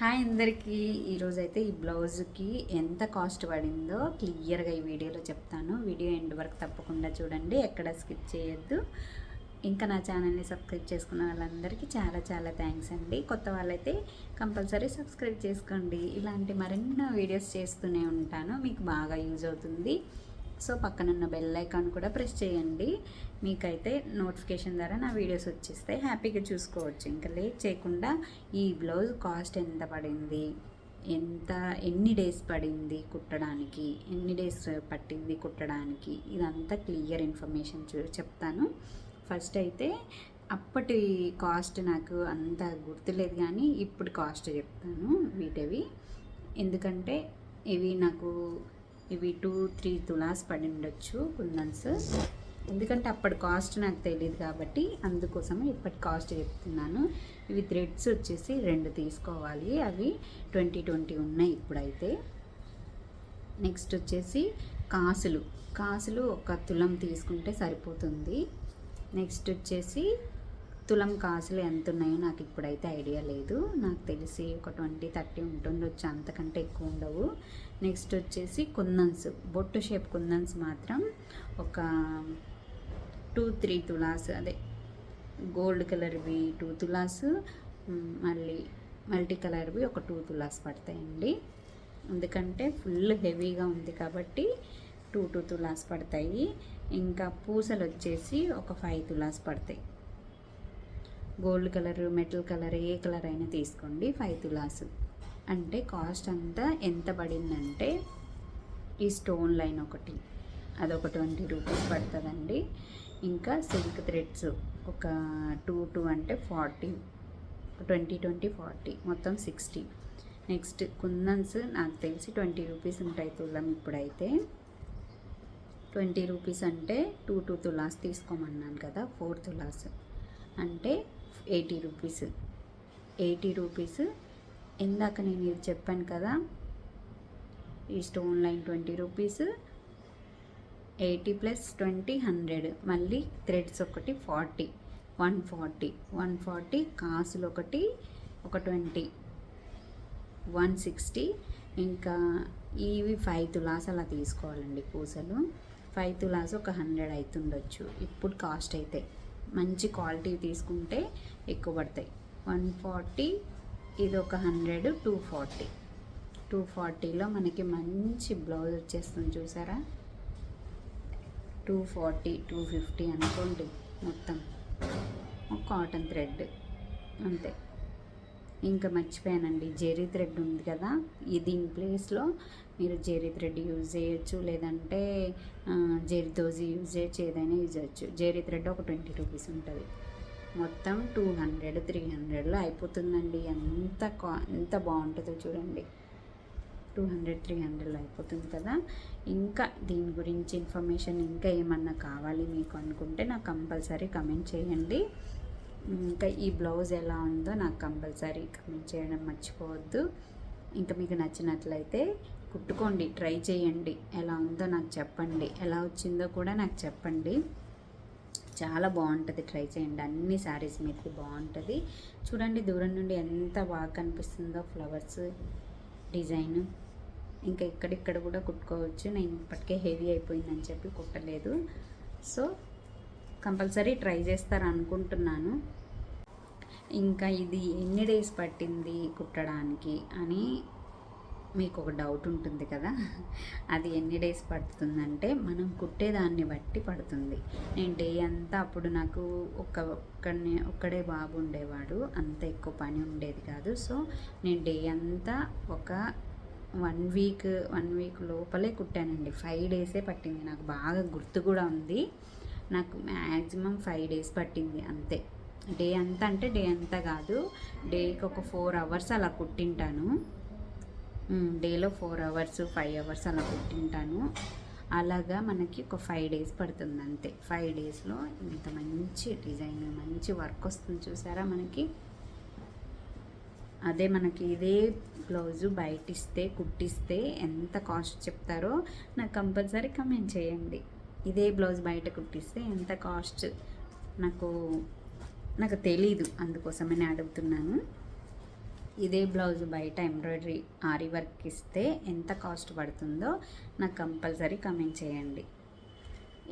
Hi అందరికీ. ఈరోజైతే ఈ బ్లౌజ్కి ఎంత కాస్ట్ పడిందో క్లియర్గా ఈ వీడియోలో చెప్తాను. వీడియో ఎండ్ వరకు తప్పకుండా చూడండి ఎక్కడ స్కిప్ చేయొద్దు. ఇంకా నా ఛానల్ని సబ్స్క్రైబ్ చేసుకున్న వాళ్ళందరికీ చాలా చాలా థ్యాంక్స్ అండి. కొత్త వాళ్ళైతే కంపల్సరీ సబ్స్క్రైబ్ చేసుకోండి. ఇలాంటి మరెన్నో వీడియోస్ చేస్తూనే ఉంటాను. మీకు బాగా యూజ్ అవుతుంది. సో పక్కనున్న బెల్ ఐకాన్ కూడా ప్రెస్ చేయండి. మీకైతే నోటిఫికేషన్ ద్వారా నా వీడియోస్ వచ్చేస్తాయి హ్యాపీగా చూసుకోవచ్చు. ఇంకా లేట్ చేయకుండా ఈ బ్లౌజ్ కాస్ట్ ఎంత పడింది? ఎంత ఎన్ని డేస్ పడింది కుట్టడానికి? ఎన్ని డేస్ పట్టింది కుట్టడానికి? ఇదంతా క్లియర్ ఇన్ఫర్మేషన్ చూ చెప్తాను. ఫస్ట్ అయితే అప్పటి కాస్ట్ నాకు అంత గుర్తులేదు కానీ ఇప్పుడు కాస్ట్ చెప్తాను వీటివి. ఎందుకంటే ఇవి నాకు ఇవి టూ త్రీ తులాస్ పడి ఉండొచ్చు కుందన్స్. ఎందుకంటే అప్పటి కాస్ట్ నాకు తెలియదు కాబట్టి అందుకోసమే ఇప్పటి కాస్ట్ చెప్తున్నాను. ఇవి థ్రెడ్స్ వచ్చేసి రెండు తీసుకోవాలి. అవి ట్వంటీ ట్వంటీ ఉన్నాయి ఇప్పుడైతే. నెక్స్ట్ వచ్చేసి కాసులు. కాసులు ఒక తులం తీసుకుంటే సరిపోతుంది. నెక్స్ట్ వచ్చేసి తులం కాసులు ఎంత ఉన్నాయో నాకు ఇప్పుడైతే ఐడియా లేదు. నాకు తెలిసి ఒక ట్వంటీ థర్టీ ఉంటుండొచ్చు అంతకంటే ఎక్కువ ఉండవు. నెక్స్ట్ వచ్చేసి కుందన్స్ బొట్టు షేప్ కుందన్స్ మాత్రం ఒక టూ త్రీ తులాస్ అదే గోల్డ్ కలర్వి టూ తులాస్ మళ్ళీ మల్టీ కలర్వి ఒక టూ తులాస్ పడతాయండి. ఎందుకంటే ఫుల్ హెవీగా ఉంది కాబట్టి టూ టూ తులాస్ పడతాయి. ఇంకా పూసలు వచ్చేసి ఒక ఫైవ్ తులాస్ పడతాయి. గోల్డ్ కలర్ మెటల్ కలర్ ఏ కలర్ అయినా తీసుకోండి. ఫైవ్ తులాస్. అంటే కాస్ట్ అంతా ఎంత పడిందంటే ఈ స్టోన్ లైన్ ఒకటి. అదొక ట్వంటీ రూపీస్ పడుతుందండి. ఇంకా సిల్క్ థ్రెడ్స్ ఒక టూ టూ అంటే ఫార్టీ ట్వంటీ ట్వంటీ ఫార్టీ మొత్తం సిక్స్టీ. నెక్స్ట్ కుందన్స్ నాకు తెలిసి ట్వంటీ రూపీస్ ఉంటాయి తులం ఇప్పుడైతే. ట్వంటీ రూపీస్ అంటే టూ టూ తులాస్ తీసుకోమన్నాను కదా ఫోర్ తులాస్. అంటే ఎయిటీ రూపీస్. Eighty rupees. ఇందాక నేను ఇది చెప్పాను కదా ఈ stone line twenty rupees. Eighty plus twenty hundred. మళ్ళీ థ్రెడ్స్ ఒకటి forty. One forty. One forty కాసులు ఒకటి ఒక ట్వంటీ. One sixty. ఇంకా ఇవి ఫైవ్ తులాస్ అలా తీసుకోవాలండి పూసలు. ఫైవ్ తులాస్ ఒక హండ్రెడ్ అవుతుండొచ్చు ఇప్పుడు కాస్ట్ అయితే. మంచి క్వాలిటీ తీసుకుంటే ఎక్కువ పడతాయి. వన్ ఫార్టీ ఇది ఒక హండ్రెడ్ టూ ఫార్టీ. టూ ఫార్టీలో మనకి మంచి బ్లౌజ్ వచ్చేస్తుంది చూసారా? టూ ఫార్టీ టూ ఫిఫ్టీ అనుకోండి మొత్తం. కాటన్ థ్రెడ్ అంతే. ఇంకా మర్చిపోయానండి. జెరీ థ్రెడ్ ఉంది కదా ఈ దీని ప్లేస్లో మీరు జెరీ థ్రెడ్ యూజ్ చేయొచ్చు లేదంటే జెరీ దోజీ యూజ్ చేయొచ్చు ఏదైనా యూజ్ చేయొచ్చు. జెరీ థ్రెడ్ ఒక ట్వంటీ రూపీస్ ఉంటుంది. మొత్తం టూ హండ్రెడ్ త్రీ హండ్రెడ్లో అయిపోతుందండి. ఎంత కా ఎంత బాగుంటుందో చూడండి. టూ హండ్రెడ్ త్రీ హండ్రెడ్లో అయిపోతుంది కదా. ఇంకా దీని గురించి ఇన్ఫర్మేషన్ ఇంకా ఏమన్నా కావాలి మీకు అనుకుంటే నాకు కంపల్సరీ కమెంట్ చేయండి. ఇంకా ఈ బ్లౌజ్ ఎలా ఉందో నాకు కంపల్సరీ కమెంట్ చేయడం మర్చిపోవద్దు. ఇంకా మీకు నచ్చినట్లయితే కుట్టుకోండి ట్రై చేయండి. ఎలా ఉందో నాకు చెప్పండి. ఎలా వచ్చిందో కూడా నాకు చెప్పండి. చాలా బాగుంటుంది ట్రై చేయండి. అన్ని శారీస్ మీకు బాగుంటుంది. చూడండి దూరం నుండి ఎంత బాగా కనిపిస్తుందో ఫ్లవర్స్ డిజైన్. ఇంకా ఇక్కడిక్కడ కూడా కుట్టుకోవచ్చు. నేను ఇప్పటికే హెవీ అయిపోయిందని చెప్పి కుట్టలేదు. సో కంపల్సరీ ట్రై చేస్తారనుకుంటున్నాను. ఇంకా ఇది ఎన్ని డేస్ పట్టింది కుట్టడానికి అని మీకు ఒక డౌట్ ఉంటుంది కదా. అది ఎన్ని డేస్ పడుతుందంటే మనం కుట్టేదాన్ని బట్టి పడుతుంది. నేను డే అంతా అప్పుడు నాకు ఒక ఒక్కడనే ఒక్కడే బాబు ఉండేవాడు. అంత ఎక్కువ పని ఉండేది కాదు. సో నేను డే అంతా ఒక వన్ వీక్ వన్ వీక్ లోపలే కుట్టానండి. ఫైవ్ డేసే పట్టింది. నాకు బాగా గుర్తు కూడా ఉంది. నాకు మ్యాక్సిమం ఫైవ్ డేస్ పట్టింది అంతే. డే అంతా అంటే డే అంతా కాదు డేకి ఒక ఫోర్ అవర్స్ అలా కుట్టింటాను. డేలో ఫోర్ అవర్స్ ఫైవ్ అవర్స్ అలా కుట్టింటాను. అలాగా మనకి ఒక ఫైవ్ డేస్ పడుతుంది అంతే. ఫైవ్ డేస్లో ఇంత మంచి డిజైన్ మంచి వర్క్ వస్తుంది చూసారా మనకి? అదే మనకి ఇదే బ్లౌజు బయటిస్తే కుట్టిస్తే ఎంత కాస్ట్ చెప్తారో నాకు కంపల్సరీ కమెంట్ చేయండి. ఇదే బ్లౌజ్ బయట కుట్టిస్తే ఎంత కాస్ట్ నాకు నాకు తెలీదు అందుకోసమని అడుగుతున్నాను. ఇదే బ్లౌజ్ బయట ఎంబ్రాయిడరీ ఆరి వర్క్ ఇస్తే ఎంత కాస్ట్ పడుతుందో నాకు కంపల్సరీ కమెంట్ చేయండి.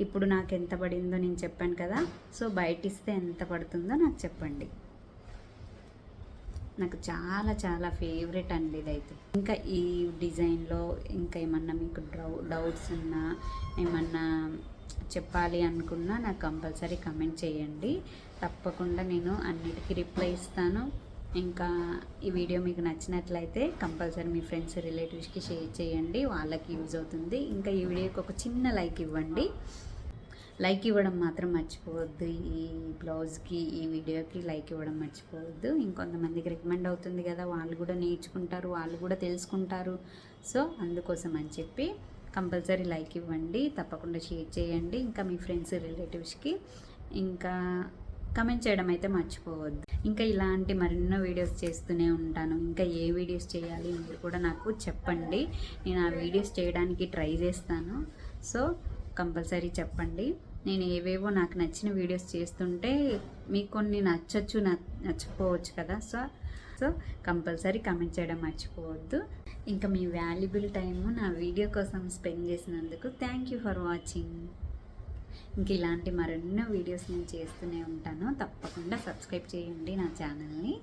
ఇప్పుడు నాకు ఎంత పడిందో నేను చెప్పాను కదా సో బయట ఇస్తే ఎంత పడుతుందో నాకు చెప్పండి. నాకు చాలా చాలా ఫేవరెట్ అండి ఇదైతే. ఇంకా ఈ డిజైన్లో ఇంకా ఏమన్నా మీకు డౌ డౌట్స్ ఉన్నా ఏమన్నా చెప్పాలి అనుకున్నా నాకు కంపల్సరీ కమెంట్ చేయండి. తప్పకుండా నేను అన్నిటికీ రిప్లై ఇస్తాను. ఇంకా ఈ వీడియో మీకు నచ్చినట్లయితే కంపల్సరీ మీ ఫ్రెండ్స్ రిలేటివ్స్కి షేర్ చేయండి. వాళ్ళకి యూజ్ అవుతుంది. ఇంకా ఈ వీడియోకి ఒక చిన్న లైక్ ఇవ్వండి. లైక్ ఇవ్వడం మాత్రం మర్చిపోవద్దు. ఈ బ్లౌజ్కి ఈ వీడియోకి లైక్ ఇవ్వడం మర్చిపోవద్దు. ఇంకొంతమందికి రికమెండ్ అవుతుంది కదా వాళ్ళు కూడా నేర్చుకుంటారు వాళ్ళు కూడా తెలుసుకుంటారు. సో అందుకోసం అని చెప్పి కంపల్సరీ లైక్ ఇవ్వండి. తప్పకుండా షేర్ చేయండి. ఇంకా మీ ఫ్రెండ్స్ రిలేటివ్స్కి ఇంకా కమెంట్ చేయడం అయితే మర్చిపోవద్దు. ఇంకా ఇలాంటి మరెన్నో వీడియోస్ చేస్తూనే ఉంటాను. ఇంకా ఏ వీడియోస్ చేయాలి మీరు కూడా నాకు చెప్పండి. నేను ఆ వీడియోస్ చేయడానికి ట్రై చేస్తాను. సో కంపల్సరీ చెప్పండి. నేను ఏవేవో నాకు నచ్చిన వీడియోస్ చేస్తుంటే మీకు కొన్ని నచ్చచ్చు నచ్చకపోవచ్చు కదా. సో సో కంపల్సరీ కమెంట్ చేయడం మర్చిపోవద్దు. ఇంకా మీ వాల్యుబుల్ టైము నా వీడియో కోసం స్పెండ్ చేసినందుకు థ్యాంక్ యూ ఫర్ వాచింగ్. ఇంక ఇలాంటి మరెన్నో వీడియోస్ నేను చేస్తూనే ఉంటాను. తప్పకుండా సబ్స్క్రైబ్ చేయండి నా ఛానల్ని.